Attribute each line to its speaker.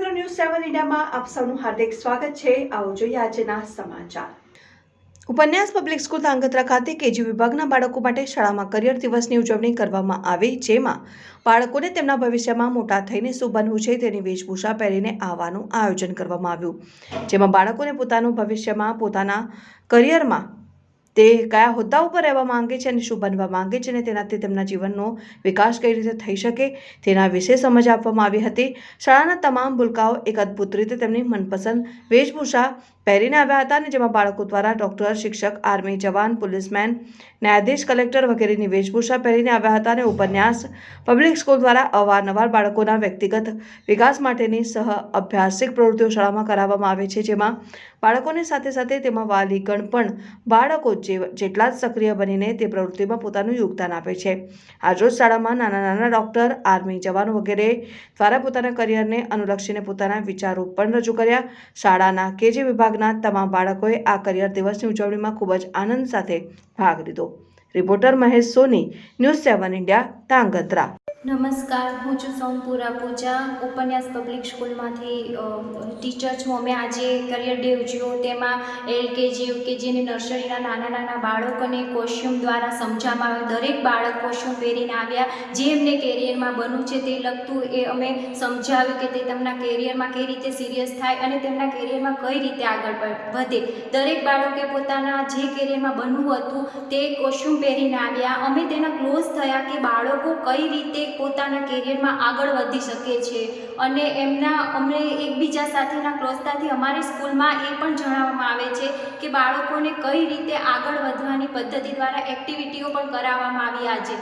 Speaker 1: ન્યૂઝમાં આપ સૌનું હાર્દિક સ્વાગત છે. આવો જોઈએ આજના સમાચાર. ઉપન્યાસ પબ્લિક સ્કૂલ ધાંગધ્રા ખાતે કેજી વિભાગના બાળકો માટે શાળામાં કરિયર દિવસની ઉજવણી કરવામાં આવી, જેમાં બાળકોને તેમના ભવિષ્યમાં મોટા થઈને શું બનવું છે તેની વેશભૂષા પહેરીને આવવાનું આયોજન કરવામાં આવ્યું. જેમાં બાળકોને પોતાનું ભવિષ્યમાં પોતાના કરિયરમાં તે કયા હોદ્દા ઉપર રહેવા માંગે છે અને શું બનવા માંગે છે અને તેનાથી તેમના જીવનનો વિકાસ કઈ રીતે થઈ શકે તેના વિશે સમજ આપવામાં આવી હતી. શાળાના તમામ ભૂલકાઓ એક અદ્ભુત રીતે તેમની મનપસંદ વેશભૂષા પહેરીને આવ્યા હતા અને જેમાં બાળકો દ્વારા ડોક્ટર, શિક્ષક, આર્મી જવાન, પોલીસમેન, ન્યાયાધીશ, કલેક્ટર વગેરેની વેશભૂષા પહેરીને આવ્યા હતા અને ઉપન્યાસ પબ્લિક સ્કૂલ દ્વારા અવારનવાર બાળકોના વ્યક્તિગત વિકાસ માટેની સહ અભ્યાસિક પ્રવૃત્તિઓ શાળામાં કરાવવામાં આવે છે. જેમાં બાળકોની સાથે સાથે તેમાં વાલીગણ પણ બાળકો જેટલા જ સક્રિય બનીને તે પ્રવૃત્તિમાં પોતાનું યોગદાન આપે છે. આજરોજ શાળામાં નાના નાના ડૉક્ટર, આર્મી જવાનો વગેરે દ્વારા પોતાના કરિયરને અનુલક્ષીને પોતાના વિચારો પણ રજૂ કર્યા. શાળાના કેજી વિભાગના તમામ બાળકોએ આ કરિયર દિવસની ઉજવણીમાં ખૂબ જ આનંદ સાથે ભાગ લીધો. Reporter Mahesh Soni, news seven India, Dhrangadhra.
Speaker 2: નમસ્કાર, હું છું સોમપુરા પૂજા. ઉપન્યાસ પબ્લિક સ્કૂલમાંથી ટીચર છું અમે આજે કરિયર ડે ઉજવ્યો. તેમાં એલકેજી યુકેજી અને નર્સરીના નાના નાના બાળકોને કોસ્ચ્યુમ દ્વારા સમજાવવામાં આવ્યું. દરેક બાળક કોશ્યુમ પહેરીને આવ્યા. જે એમને કેરિયરમાં બનવું છે તે લગતું એ અમે સમજાવ્યું કે તે તેમના કેરિયરમાં કઈ રીતે સિરિયસ થાય અને તેમના કેરિયરમાં કઈ રીતે આગળ વધે. દરેક બાળકે પોતાના જે કેરિયરમાં બનવું હતું તે કોસ્ચ્યુમ પહેરીને આવ્યા. અમે તેના ક્લોઝ થયા કે બાળકો કઈ રીતે પોતાના કેરિયરમાં આગળ વધી શકે છે. અને એમના, અમને એકબીજા સાથેના ક્લોઝતાથી અમારી સ્કૂલમાં એ પણ જણાવવામાં આવે છે કે બાળકોને કઈ રીતે આગળ વધવાની પદ્ધતિ દ્વારા એક્ટિવિટીઓ પણ કરાવવામાં આવી આજે.